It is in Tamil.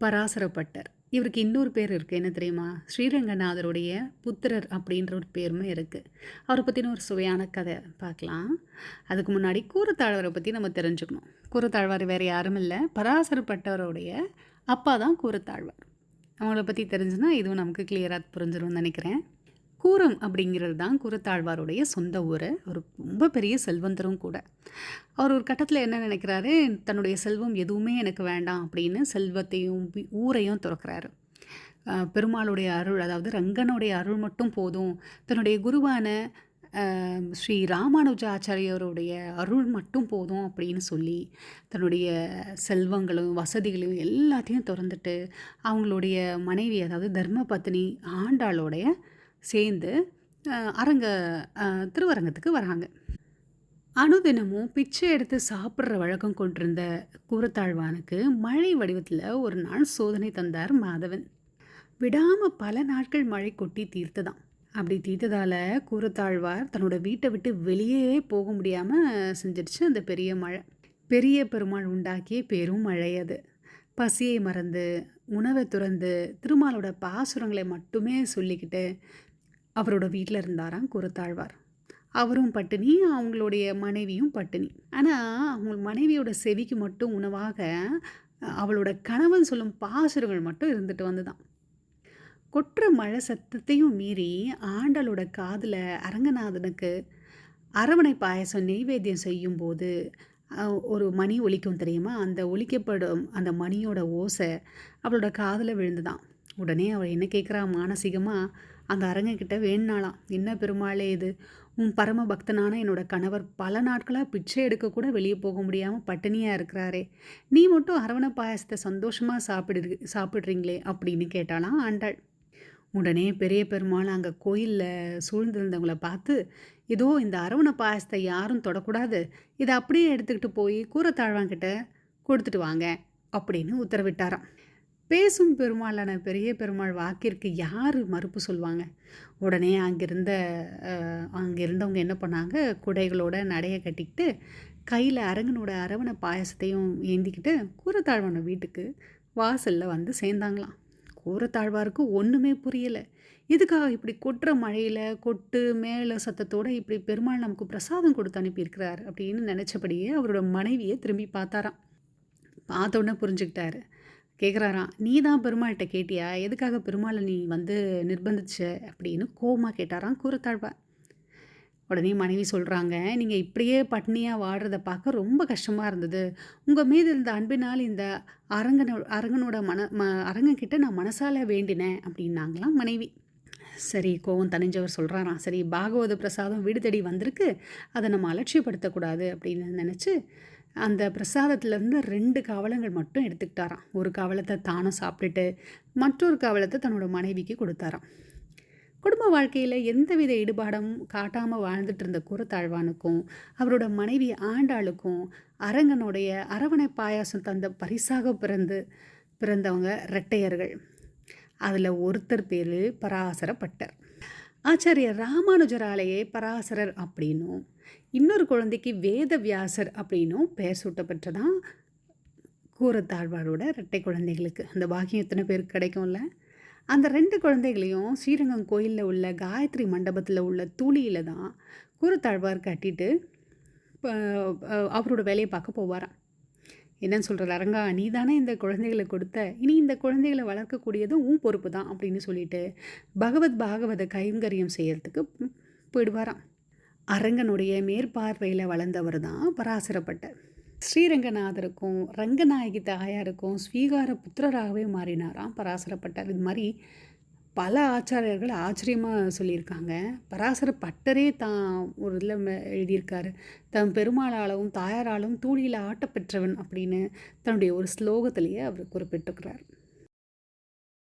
பராசரப்பட்டர். இவருக்கு இன்னொரு பேர் இருக்குது என்ன தெரியுமா? ஸ்ரீரங்கநாதருடைய புத்திரர் அப்படின்ற ஒரு பேருமே இருக்குது அவரை பற்றின ஒரு சுவையான கதை பார்க்கலாம். அதுக்கு முன்னாடி கூரத்தாழ்வரை பற்றி நம்ம தெரிஞ்சுக்கணும். கூரத்தாழ்வார் வேறு யாரும் இல்லை. பராசரப்பட்டவருடைய அப்பா தான் கூரத்தாழ்வார். அவங்கள பற்றி தெரிஞ்சுன்னா இதுவும் நமக்கு கிளியராக புரிஞ்சிரும்னு நினைக்கிறேன். கூரம் அப்படிங்கிறது தான் கூரத்தாழ்வாருடைய சொந்த ஊர். ஒரு ரொம்ப பெரிய செல்வந்தரும் கூட. அவர் ஒரு கட்டத்தில் என்ன நினைக்கிறாரு? தன்னுடைய செல்வம் எதுவுமே எனக்கு வேண்டாம் அப்படின்னு செல்வத்தையும் ஊரையும் துறக்கிறாரு. பெருமாளுடைய அருள் அதாவது ரங்கனுடைய அருள் மட்டும் போதும். தன்னுடைய குருவான ஸ்ரீ ஸ்ரீ ராமானுஜாச்சாரியருடைய அருள் மட்டும் போதும் அப்படின்னு சொல்லி தன்னுடைய செல்வங்களும் வசதிகளையும் எல்லாத்தையும் திறந்துட்டு அவங்களுடைய மனைவி அதாவது தர்மபத்னி ஆண்டாளோடைய சேர்ந்து அரங்க திருவரங்கத்துக்கு வராங்க. அனுதினமும் பிச்சை எடுத்து சாப்பிட்ற வழக்கம் கொண்டிருந்த கூரத்தாழ்வானுக்கு மழை வடிவத்தில் ஒரு நாள் சோதனை தந்தார் மாதவன். விடாமல் பல நாட்கள் மழை கொட்டி தீர்த்ததான். அப்படி தீர்த்ததால் கூரத்தாழ்வார் தன்னோட வீட்டை விட்டு வெளியே போக முடியாமல் செஞ்சிடுச்சு அந்த பெரிய மழை. பெரிய பெருமாள் உண்டாக்கிய பெரும் மழை அது. பசியை மறந்து உணவை துறந்து திருமாலோட பாசுரங்களை மட்டுமே சொல்லிக்கிட்டு அவரோட வீட்டில் இருந்தாராம் குருத்தாழ்வார். அவரும் பட்டினி அவங்களுடைய மனைவியும் பட்டினி. ஆனால் அவங்க மனைவியோட செவிக்கு மட்டும் உணவாக அவளோட கணவன் சொல்லும் பாசுரங்கள் மட்டும் இருந்துட்டு வந்துதான். கொட்டுற மழை சத்தத்தையும் மீறி ஆண்டாளோட காதில் அரங்கநாதனுக்கு அரவணை பாயசம் நெய்வேத்தியம் செய்யும்போது ஒரு மணி ஒலிக்கும் தெரியுமா? அந்த ஒலிக்கப்படும் அந்த மணியோட ஓசை அவளோட காதில் விழுந்துதான். உடனே அவள் என்ன கேட்குறா மானசீகமாக அந்த அரங்கக்கிட்ட வேணுனாலாம் என்ன பெருமாளே இது? உன் பரம பக்தனான என்னோட கணவர் பல நாட்களாக பிச்சை எடுக்க கூட வெளியே போக முடியாமல் பட்டினியாக இருக்கிறாரே. நீ மட்டும் அரவண பாயசத்தை சந்தோஷமாக சாப்பிடு சாப்பிட்றீங்களே அப்படின்னு கேட்டாலாம் ஆண்டாள். உடனே பெரிய பெருமாள் அங்கே கோயிலில் சூழ்ந்திருந்தவங்கள பார்த்து ஏதோ இந்த அரவண பாயசத்தை யாரும் தொடக்கூடாது. இதை அப்படியே எடுத்துக்கிட்டு போய் கூரத்தாழ்வாங்கிட்ட கொடுத்துட்டு வாங்க அப்படின்னு உத்தரவிட்டாராம். பேசும் பெருமாளான பெரிய பெருமாள் வாக்கிற்கு யார் மறுப்பு சொல்லுவாங்க உடனே அங்கிருந்த அங்கிருந்தவங்க இருந்தவங்க என்ன பண்ணாங்க? குடைகளோட நடைய கட்டிக்கிட்டு கையில் அரங்கனோட அரவணை பாயசத்தையும் ஏந்திக்கிட்டு கூரத்தாழ்வான வீட்டுக்கு வாசலில் வந்து சேர்ந்தாங்களாம். கூரத்தாழ்வாருக்கு ஒன்றுமே புரியலை. இதுக்காக இப்படி கொட்டுற மழையில் கொட்டு மேலே சத்தத்தோடு இப்படி பெருமாள் நமக்கு பிரசாதம் கொடுத்து அனுப்பியிருக்கிறார் அப்படின்னு நினச்சபடியே அவரோட மனைவியை திரும்பி பார்த்தாராம். பார்த்த உடனே புரிஞ்சுக்கிட்டாரு. கேட்குறாராம் நீ தான் பெருமாள்கிட்ட கேட்டியா? எதுக்காக பெருமாளை நீ வந்து நிர்பந்திச்ச? அப்படின்னு கோபமாக கேட்டாராம் கூறத்தாழ்வா உடனே மனைவி சொல்கிறாங்க நீங்கள் இப்படியே பட்னியாக வாடுறத பார்க்க ரொம்ப கஷ்டமாக இருந்தது. உங்கள் மீது இருந்த அன்பினால் இந்த அரங்கனோ அரங்கனோட மன ம அரங்கக்கிட்ட நான் மனசால வேண்டினேன் அப்படின்னாங்களாம் மனைவி. சரி கோவம் தனிஞ்சவர் சொல்கிறாராம் சரி பாகவத பிரசாதம் வீடு தேடி வந்திருக்கு. அதை நம்ம அலட்சியப்படுத்தக்கூடாது அப்படின்னு நினச்சி அந்த பிரசாதத்துலேருந்து ரெண்டு காவலங்கள் மட்டும் எடுத்துக்கிட்டாராம். ஒரு காவலத்தை தானும் சாப்பிட்டுட்டு மற்றொரு காவலத்தை தன்னோட மனைவிக்கு கொடுத்தாராம். குடும்ப வாழ்க்கையில் எந்தவித ஈடுபாடும் காட்டாமல் வாழ்ந்துட்டு இருந்த குரத்தாழ்வானுக்கும் அவரோட மனைவி ஆண்டாளுக்கும் அரங்கனுடைய அரவணை பாயாசம் தந்த பரிசாக பிறந்து பிறந்தவங்க ரெட்டையர்கள். அதில் ஒருத்தர் பேர் பராசரப்பட்டர். ஆச்சாரியர் ராமானுஜராலேயே பராசரர் அப்படின்னும் இன்னொரு குழந்தைக்கு வேத வியாசர் அப்படின்னும் பெயர் சூட்டப்பட்டதான் கூரத்தாழ்வாரோட ரெட்டை குழந்தைகளுக்கு. அந்த பாக்கியம் எத்தனை பேருக்கு கிடைக்கும்ல? அந்த ரெண்டு குழந்தைகளையும் ஸ்ரீரங்கம் கோயிலில் உள்ள காயத்ரி மண்டபத்தில் உள்ள தூளியில் தான் கூரத்தாழ்வார் கட்டிட்டு அவரோட வேலையை பார்க்க போவாராம். என்னன்னு சொல்கிறது அரங்கா நீ தானே இந்த குழந்தைகளை கொடுத்த? இனி இந்த குழந்தைகளை வளர்க்கக்கூடியதும் உன் பொறுப்பு தான் அப்படின்னு சொல்லிட்டு பகவத் பாகவத கைங்கரியம் செய்யறதுக்கு போயிடுவாராம். அரங்கனுடைய மேற்பார்வையில் வளர்ந்தவர் தான் பராசரப்பட்டர். ஸ்ரீரங்கநாதருக்கும் ரங்கநாயகி தாயாருக்கும் ஸ்வீகார புத்திரராகவே மாறினாராம் பராசரப்பட்டார். இது மாதிரி பல ஆச்சாரியர்கள் ஆச்சரியமாக சொல்லியிருக்காங்க. பராசர பட்டரே தான் ஒரு இதில் எழுதியிருக்காரு. தன் பெருமாளாலும் தாயாராலும் தூளியில் ஆட்டப்பெற்றவன் அப்படின்னு தன்னுடைய ஒரு ஸ்லோகத்திலேயே அவர் குறிப்பிட்டிருக்கிறார்.